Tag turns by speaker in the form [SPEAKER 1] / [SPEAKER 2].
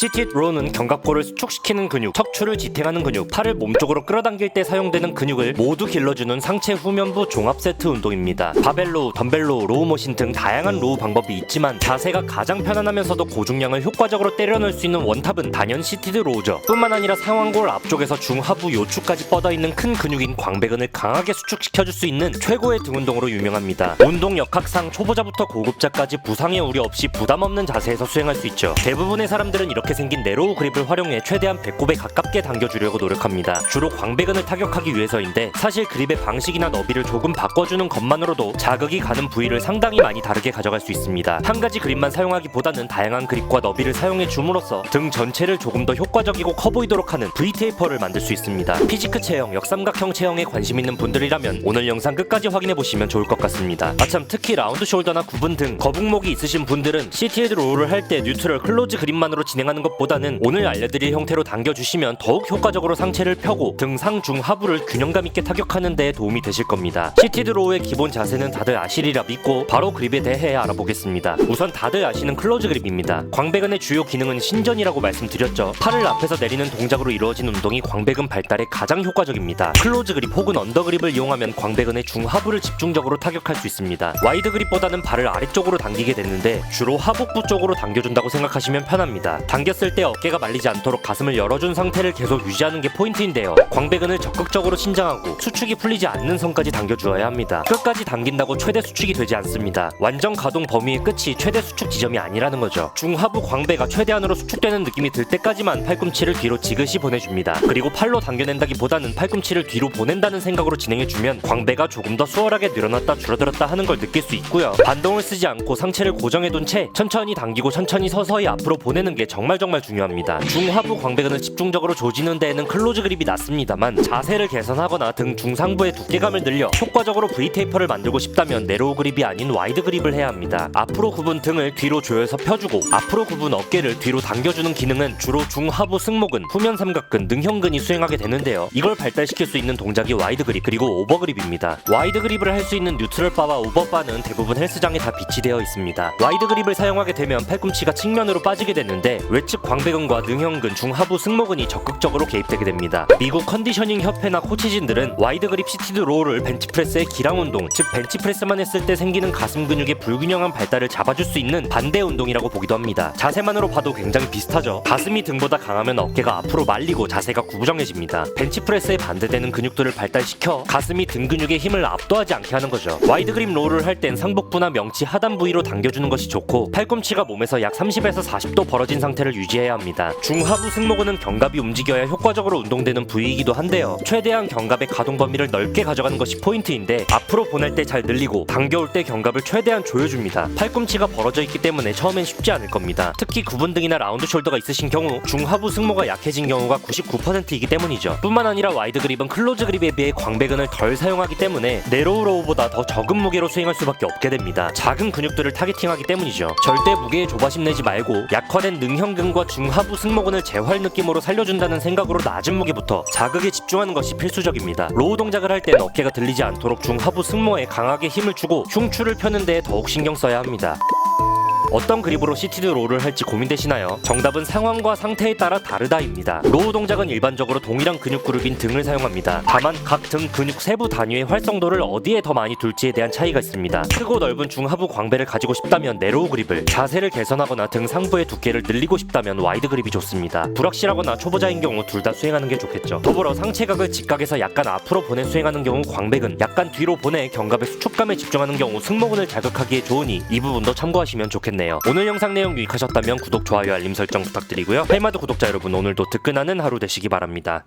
[SPEAKER 1] 시티드 로우는 견갑골을 수축시키는 근육, 척추를 지탱하는 근육, 팔을 몸쪽으로 끌어당길 때 사용되는 근육을 모두 길러주는 상체 후면부 종합 세트 운동입니다. 바벨로우, 덤벨로우, 로우머신 등 다양한 로우 방법이 있지만 자세가 가장 편안하면서도 고중량을 효과적으로 때려넣을 수 있는 원탑은 단연 시티드 로우죠. 뿐만 아니라 상완골 앞쪽에서 중하부 요추까지 뻗어 있는 큰 근육인 광배근을 강하게 수축시켜줄 수 있는 최고의 등 운동으로 유명합니다. 운동 역학상 초보자부터 고급자까지 부상의 우려 없이 부담 없는 자세에서 수행할 수 있죠. 대부분의 사람들은 이렇게 생긴 네로우 그립을 활용해 최대한 배꼽에 가깝게 당겨주려고 노력합니다. 주로 광배근을 타격하기 위해서인데 사실 그립의 방식이나 너비를 조금 바꿔주는 것만으로도 자극이 가는 부위를 상당히 많이 다르게 가져갈 수 있습니다. 한 가지 그립만 사용하기보다는 다양한 그립과 너비를 사용해 줌으로써 등 전체를 조금 더 효과적이고 커 보이도록 하는 V 테이퍼를 만들 수 있습니다. 피지크 체형, 역삼각형 체형에 관심 있는 분들이라면 오늘 영상 끝까지 확인해 보시면 좋을 것 같습니다. 아참 특히 라운드 숄더나 구분 등 거북목이 있으신 분들은 CT헤드 롤을 할 때 뉴트럴 클로즈 그립만으로 진행하는 것보다는 오늘 알려드릴 형태로 당겨주시면 더욱 효과적으로 상체를 펴고 등 상 중 하부를 균형감 있게 타격하는 데 도움이 되실 겁니다. 시티드 로우의 기본 자세는 다들 아시리라 믿고 바로 그립에 대해 알아보겠습니다. 우선 다들 아시는 클로즈 그립입니다. 광배근의 주요 기능은 신전이라고 말씀드렸죠. 팔을 앞에서 내리는 동작으로 이루어진 운동이 광배근 발달에 가장 효과적입니다. 클로즈 그립 혹은 언더 그립을 이용하면 광배근의 중하부를 집중적으로 타격할 수 있습니다. 와이드 그립보다는 발을 아래쪽으로 당기게 되는데 주로 하복부 쪽으로 당겨준다고 생각하시면 편합니다. 당 겼을 때 어깨가 말리지 않도록 가슴을 열어준 상태를 계속 유지하는 게 포인트인데요. 광배근을 적극적으로 신장하고 수축이 풀리지 않는 선까지 당겨주어야 합니다. 끝까지 당긴다고 최대 수축이 되지 않습니다. 완전 가동 범위의 끝이 최대 수축 지점이 아니라는 거죠. 중하부 광배가 최대한으로 수축되는 느낌이 들 때까지만 팔꿈치를 뒤로 지그시 보내줍니다. 그리고 팔로 당겨낸다기보다는 팔꿈치를 뒤로 보낸다는 생각으로 진행해주면 광배가 조금 더 수월하게 늘어났다 줄어들었다 하는 걸 느낄 수 있고요. 반동을 쓰지 않고 상체를 고정해둔 채 천천히 당기고 천천히 서서히 앞으로 보내는 게 정말 정말 중요합니다. 중하부 광배근을 집중적으로 조지는 데에는 클로즈 그립이 낫습니다만 자세를 개선하거나 등 중상부의 두께감을 늘려 효과적으로 V 테이퍼를 만들고 싶다면 네로우 그립이 아닌 와이드 그립을 해야 합니다. 앞으로 굽은 등을 뒤로 조여서 펴주고 앞으로 굽은 어깨를 뒤로 당겨주는 기능은 주로 중하부 승모근, 후면 삼각근, 능형근이 수행하게 되는데요. 이걸 발달시킬 수 있는 동작이 와이드 그립 그리고 오버 그립입니다. 와이드 그립을 할 수 있는 뉴트럴 바와 오버 바는 대부분 헬스장에 다 비치되어 있습니다. 와이드 그립을 사용하게 되면 팔꿈치가 측면으로 빠지게 되는데 외측 광배근과 능형근, 중하부 승모근이 적극적으로 개입되게 됩니다. 미국 컨디셔닝 협회나 코치진들은 와이드 그립 시티드 로우를 벤치프레스의 기랑 운동, 즉 벤치프레스만 했을 때 생기는 가슴 근육의 불균형한 발달을 잡아줄 수 있는 반대 운동이라고 보기도 합니다. 자세만으로 봐도 굉장히 비슷하죠. 가슴이 등보다 강하면 어깨가 앞으로 말리고 자세가 구부정해집니다. 벤치프레스에 반대되는 근육들을 발달시켜 가슴이 등 근육의 힘을 압도하지 않게 하는 거죠. 와이드 그립 로우를 할 땐 상복부나 명치 하단 부위로 당겨주는 것이 좋고 팔꿈치가 몸에서 약 30에서 40도 벌어진 상태를 유지해야 합니다. 중하부 승모근은 견갑이 움직여야 효과적으로 운동되는 부위이기도 한데요. 최대한 견갑의 가동 범위를 넓게 가져가는 것이 포인트인데 앞으로 보낼 때 잘 늘리고 당겨올 때 견갑을 최대한 조여줍니다. 팔꿈치가 벌어져 있기 때문에 처음엔 쉽지 않을 겁니다. 특히 구분 등이나 라운드 숄더가 있으신 경우 중하부 승모가 약해진 경우가 99%이기 때문이죠. 뿐만 아니라 와이드 그립은 클로즈 그립에 비해 광배근을 덜 사용하기 때문에 네로우 로우보다 더 적은 무게로 수행할 수밖에 없게 됩니다. 작은 근육들을 타겟팅하기 때문이죠. 절대 무게에 조바심 내지 말고 약화된 능형 근과 중하부 승모근을 재활 느낌으로 살려준다는 생각으로 낮은 무게부터 자극에 집중하는 것이 필수적입니다. 로우 동작을 할땐 어깨가 들리지 않도록 중하부 승모에 강하게 힘을 주고 흉추를 펴는 데 더욱 신경 써야 합니다. 어떤 그립으로 시티드 로우를 할지 고민되시나요? 정답은 상황과 상태에 따라 다르다입니다. 로우 동작은 일반적으로 동일한 근육 그룹인 등을 사용합니다. 다만 각 등 근육 세부 단위의 활성도를 어디에 더 많이 둘지에 대한 차이가 있습니다. 크고 넓은 중하부 광배를 가지고 싶다면 네로우 그립을, 자세를 개선하거나 등 상부의 두께를 늘리고 싶다면 와이드 그립이 좋습니다. 불확실하거나 초보자인 경우 둘 다 수행하는 게 좋겠죠. 더불어 상체각을 직각에서 약간 앞으로 보내 수행하는 경우 광배근, 약간 뒤로 보내 견갑의 수축감에 집중하는 경우 승모근을 자극하기에 좋으니 이 부분도 참고하시면 좋겠 네요. 오늘 영상 내용 유익하셨다면 구독, 좋아요, 알림 설정 부탁드리고요. 헬마드 구독자 여러분 오늘도 뜨끈하는 하루 되시기 바랍니다.